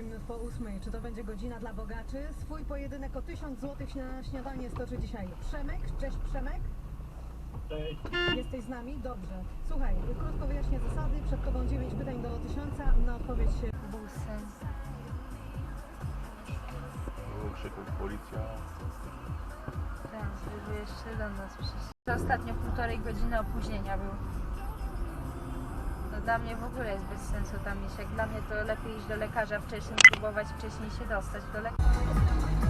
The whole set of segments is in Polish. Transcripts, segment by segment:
15 minut po 8. Czy to będzie godzina dla bogaczy? Swój pojedynek o 1000 zł na śniadanie stoczy dzisiaj Przemek. Cześć Przemek. Cześć. Jesteś z nami? Dobrze. Słuchaj, krótko wyjaśnię zasady. Przed tobą 9 pytań do 1000. Na odpowiedź się Busy. Krzyków, policja. Tak, żeby jeszcze do nas przyjść. To ostatnio półtorej godziny opóźnienia był. Dla mnie w ogóle jest bez sensu tam iść. Jak dla mnie to lepiej iść do lekarza wcześniej, próbować wcześniej się dostać do lekarza.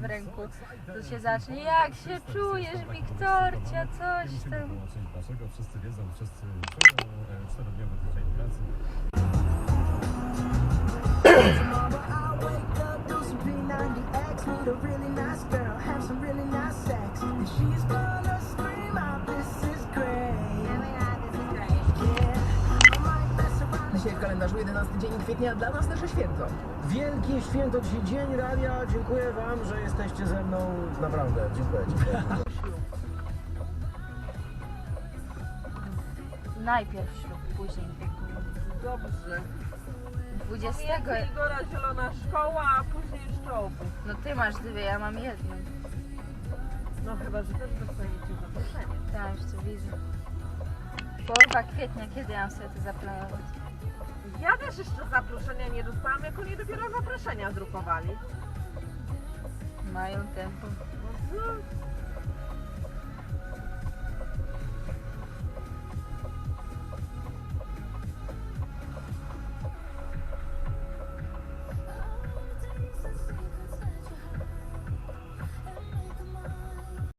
W ręku, to się zacznie, jak się czujesz, Wiktorcia, coś tam. wszyscy wiedzą, wszyscy e, czterodniowy tydzień pracy. Tomorrow I'll wake up, do some P90X, meet a really nice girl, Dzisiaj w kalendarzu 11 dzień kwietnia dla nas nasze święto. Wielkie święto dzisiaj, Dzień Radia. Dziękuję Wam, że jesteście ze mną. Naprawdę, dziękuję. dziękuję. Najpierw ślub, później Dobrze. 20. Najpierw Igora Zielona Szkoła, a później szczołby. No ty masz dwie, ja mam jedną. No chyba, że też dostaniecie zaproszenie. Już to widzę. Połowa kwietnia, kiedy ja mam sobie to zaplanować? Ja też jeszcze zaproszenia nie dostałam, jak oni dopiero zaproszenia drukowali. Mają tempo.